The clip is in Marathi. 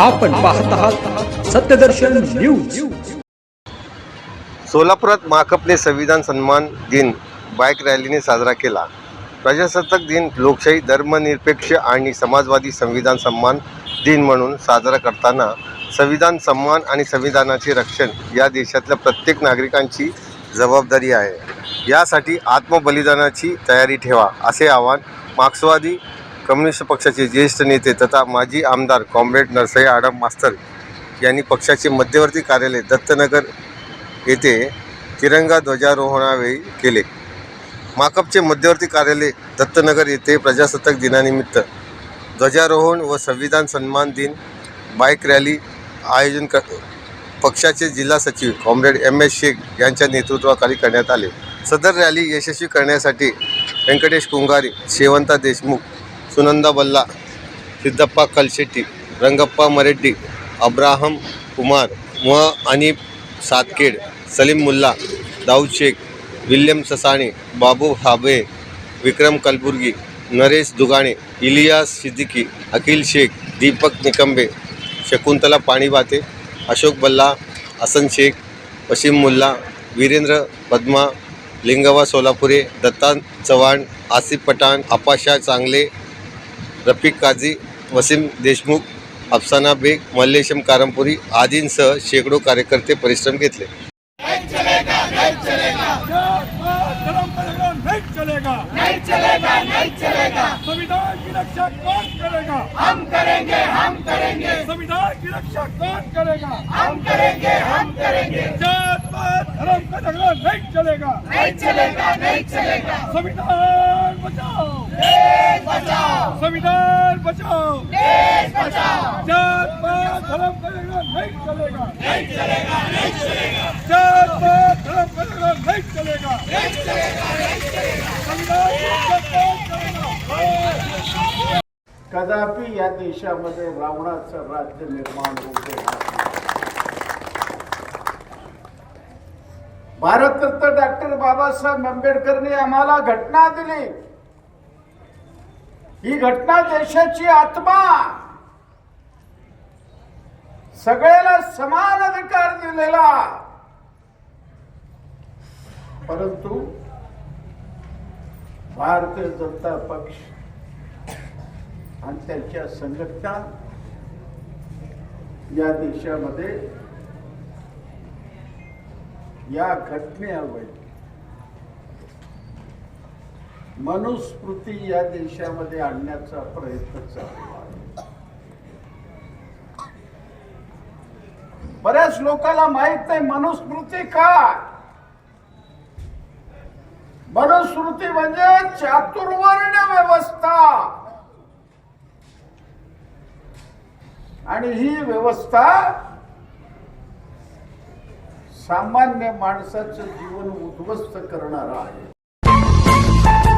आपण पाहत आहात सत्यदर्शन न्यूज. सोलापुरात महाकपने संविधान सन्मान दिन बाईक रॅलीने साजरा केला. प्रजासत्ताक दिन लोकशाही धर्मनिरपेक्ष आणि समाजवादी संविधान सन्मान दिन म्हणून साजरा करताना संविधान सन्मान आणि संविधानाचे रक्षण या देशातल्या प्रत्येक नागरिकांची जबाबदारी आहे. यासाठी आत्मबलिदानाची तयारी ठेवा असे आवाहन मार्क्सवादी कम्युनिस्ट पक्षाचे ज्येष्ठ नेते तथा माजी आमदार कॉम्रेड नरसई आडम मास्तर यांनी पक्षाचे मध्यवर्ती कार्यालय दत्तनगर येथे तिरंगा ध्वजारोहणावेळी केले. माकपचे मध्यवर्ती कार्यालय दत्तनगर येथे प्रजासत्ताक दिनानिमित्त ध्वजारोहण व संविधान सन्मान दिन बाईक रॅली आयोजन क पक्षाचे जिल्हा सचिव कॉम्रेड एम एस शेख यांच्या नेतृत्वाखाली करण्यात आले. सदर रॅली यशस्वी करण्यासाठी व्यंकटेश कुंगारी शेवंता देशमुख सुनंदा बल्ला सिद्धप्पा कलशेट्टी रंगप्पा मरेड्डी अब्राहम कुमार म अनिप सातखेड सलीम मुल्ला दाऊद शेख विल्यम ससाणे बाबू हाबे विक्रम कलबुर्गी नरेश दुगाणे इलियास सिद्दीकी अखिल शेख दीपक निकंबे शकुंतला पाणीबाते अशोक बल्ला हसन शेख वसीम मुल्ला वीरेंद्र पद्मा लिंगवा सोलापुरे दत्ता चव्हाण आसिफ पठाण अपाशा चांगले रफिक काझी वसीम देशमुख अफसाना बेग मल्लेशम कारंपुरी आदींसह शेकडो कार्यकर्ते परिश्रम घेतले. नहीं चलेगा नहीं चलेगा। संविधान की रक्षा कौन करेगा? हम करेंगे हम करेंगे। संविधान की रक्षा कौन करेगा? हम करेंगे हम करेंगे। जात पात धर्म का झगड़ा नहीं चलेगा। नहीं चलेगा नहीं चलेगा। संविधान बचाओ। संविधान बचाओ। देश बचाओ। जात पात धर्म का झगड़ा नहीं चलेगा। नहीं चलेगा नहीं चलेगा। जात पात धर्म का झगड़ा नहीं चलेगा। नहीं चलेगा नहीं चलेगा। संविधान करेगा कदापि या देशामध्ये रावणाचं राज्य निर्माण नाही. भारतरत्न डॉक्टर बाबासाहेब आंबेडकरने आम्हाला घटना दिली. ही घटना देशाची आत्मा. सगळ्याला समान अधिकार दिलेला. परंतु भारतीय जनता पक्ष आणि त्यांच्या संघटना या देशामध्ये या घटनेवर मनुस्मृती या देशामध्ये आणण्याचा प्रयत्न चालू आहे. बऱ्याच लोकांना माहीत नाही मनुस्मृती काय. मनुस्मृती म्हणजे चातुर्वर्ण व्यवस्था. आणि ही व्यवस्था सामान्य माणसाचं जीवन उद्ध्वस्त करणार आहे.